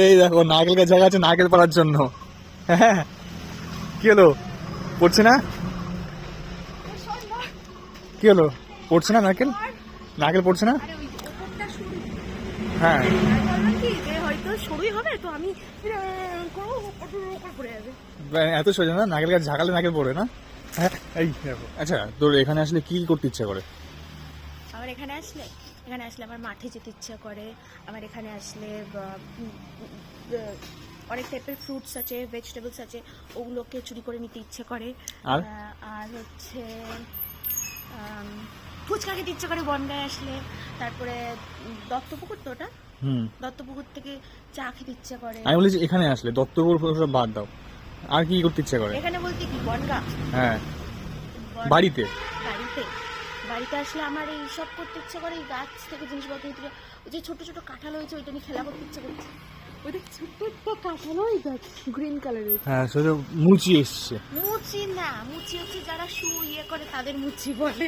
এই দেখো নারকেল গাছ জায়গা আছে নারকেল পাড়ার জন্য। হ্যাঁ কি হলো? পড়ছে না? কি হলো? পড়ছে না নারকেল? নারকেল পড়ছে না? হ্যাঁ। আমি ভাবলাম কি যে হয়তো সরুই হবে তো আমি এরম করব ওপর ওপর পড়ে যাবে। এত সোজা না? নারকেল গাছ ঝাঁকালে নারকেল পড়ে না? হ্যাঁ এই দেখো। আচ্ছা তোর এখানে আসলে কি করতে ইচ্ছা করে? আমার এখানে আসলে? এখানে আসলে আমার মাঠে যেতে ইচ্ছা করে। আমার এখানে আসলে অনেক টাইপের ফ্রুটস আছে ভেজিটেবলস আছে ওগুলোকে চুরি করে নিতে ইচ্ছে করে। আর? হচ্ছে ফুচকা খেতে ইচ্ছে করে বনগায় আসলে। তারপরে দত্তপুকুর তো ওটা? হুম। দত্তপুকুর থেকে চা খেতে ইচ্ছে করে। আমি বলেছি এখানে আসলে দত্তপুর সব বাদ দাও। আর কি করতে ইচ্ছা করে? এখানে বলতে কি বনগা? হ্যাঁ। বাড়িতে? বাড়িতে। বাড়িতে আসলে আমার এই সব করতে ইচ্ছে করে এই গাছ থেকে জিনিসপত্র থেকে ওই যে ছোট ছোট কাঁঠাল হয়েছে ওইটা নিয়ে খেলা করতে ইচ্ছে করছে। ওইটা ছোট্ট একটা কাঁঠাল ওই গাছ গ্রিন কালারের হ্যাঁ সেটা মুচি এসছে। মুচি না মুচি হচ্ছে যারা শু ইয়ে করে তাদের মুচি বলে।